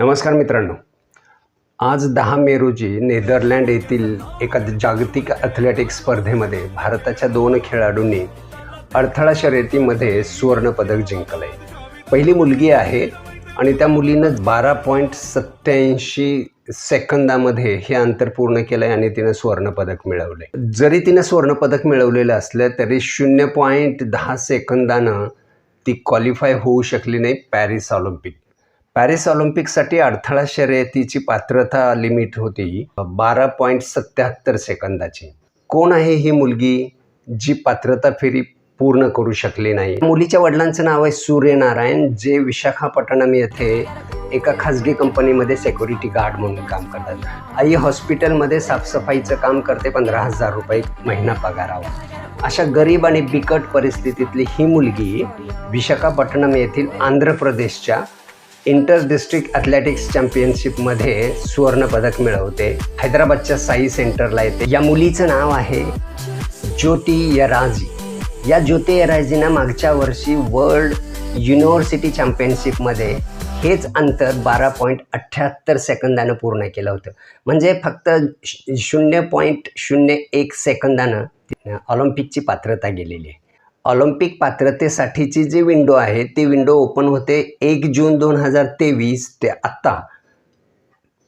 नमस्कार मित्रांनो. आज दहा मे रोजी नेदरलँड येथील एका जागतिक ॲथलेटिक्स स्पर्धेमध्ये भारताच्या दोन खेळाडूंनी अडथळा शर्यतीमध्ये सुवर्णपदक जिंकलं आहे पहिली मुलगी आहे आणि त्या मुलीनं बारा पॉईंट सत्याऐंशी सेकंदामध्ये हे अंतर पूर्ण केलं आहे आणि तिनं सुवर्णपदक मिळवलं आहे जरी तिनं सुवर्णपदक मिळवलेलं असलं तरी शून्य पॉईंट दहा सेकंदानं ती क्वालिफाय होऊ शकली नाही पॅरिस ऑलिम्पिक. पॅरिस ऑलिम्पिकसाठी अडथळा शर्यतीची पात्रता लिमिट होती. बारा पॉईंट सत्याहत्तर सेकंदाची. कोण आहे ही मुलगी जी पात्रता फेरी पूर्ण करू शकली नाही. मुलीच्या वडिलांचं नाव आहे सूर्यनारायण जे विशाखापट्टणम येथे एका खाजगी कंपनीमध्ये सेक्युरिटी गार्ड म्हणून काम करतात. आई हॉस्पिटलमध्ये साफसफाईचं काम करते पंधरा हजार रुपये महिना पगारावर. अशा गरीब आणि बिकट परिस्थितीतली ही मुलगी विशाखापट्टणम येथील आंध्र प्रदेशच्या इंटर डिस्ट्रिक्ट ॲथलेटिक्स चॅम्पियनशिपमध्ये सुवर्णपदक मिळवते. हैदराबादच्या साई सेंटरला येते. या मुलीचं नाव आहे ज्योती यराजी. या ज्योती यराजीनं मागच्या वर्षी वर्ल्ड युनिव्हर्सिटी चॅम्पियनशिपमध्ये हेच अंतर बारा पॉईंट अठ्ठ्याहत्तर सेकंदानं पूर्ण केलं होतं. म्हणजे फक्त श- शून्य पॉईंट शून्य एक सेकंदानं ऑलिम्पिकची पात्रता गेलेली आहे. ऑलिम्पिक पात्रतेसाठीची जी विंडो आहे ती विंडो ओपन होते एक जून दोन हजार तेवीस ते आत्ता.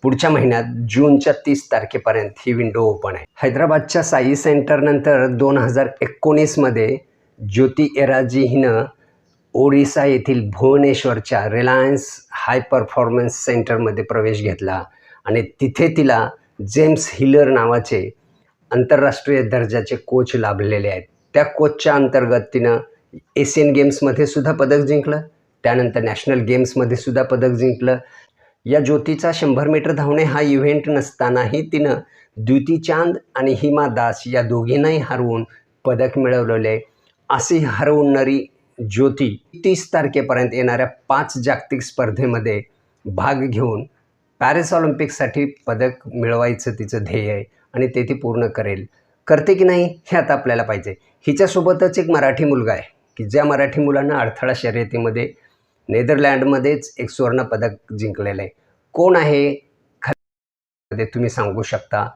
पुढच्या महिन्यात जूनच्या तीस तारखेपर्यंत ही विंडो ओपन आहे. हैदराबादच्या साई सेंटरनंतर दोन हजार एकोणीसमध्ये ज्योती एराजी हिनं ओडिसा येथील भुवनेश्वरच्या रिलायन्स हाय परफॉर्मन्स सेंटरमध्ये प्रवेश घेतला आणि तिथे तिला जेम्स हिलर नावाचे आंतरराष्ट्रीय दर्जाचे कोच लाभलेले आहेत. त्या कोचच्या अंतर्गत तिनं एशियन गेम्समध्ये सुद्धा पदक जिंकलं. त्यानंतर नॅशनल गेम्समध्ये सुद्धा पदक जिंकलं. या ज्योतीचा शंभर मीटर धावणे हा इव्हेंट नसतानाही तिनं द्युती चांद आणि हिमा दास या दोघींनाही हरवून पदक मिळवलेले. अशी हरवणारी ज्योती तीस तारखेपर्यंत येणाऱ्या पाच जागतिक स्पर्धेमध्ये भाग घेऊन पॅरिस ऑलिम्पिकसाठी पदक मिळवायचं तिचं ध्येय आहे आणि ते ती पूर्ण करेल. करते की नाही हे आता आपल्याला पाहिजे. हिच्यासोबतच एक मराठी मुलगा आहे की ज्या मराठी मुलांना अडथळा शर्यतीमध्ये नेदरलँडमध्येच एक सुवर्णपदक जिंकलेलं आहे. कोण आहे? खाली तुम्ही सांगू शकता.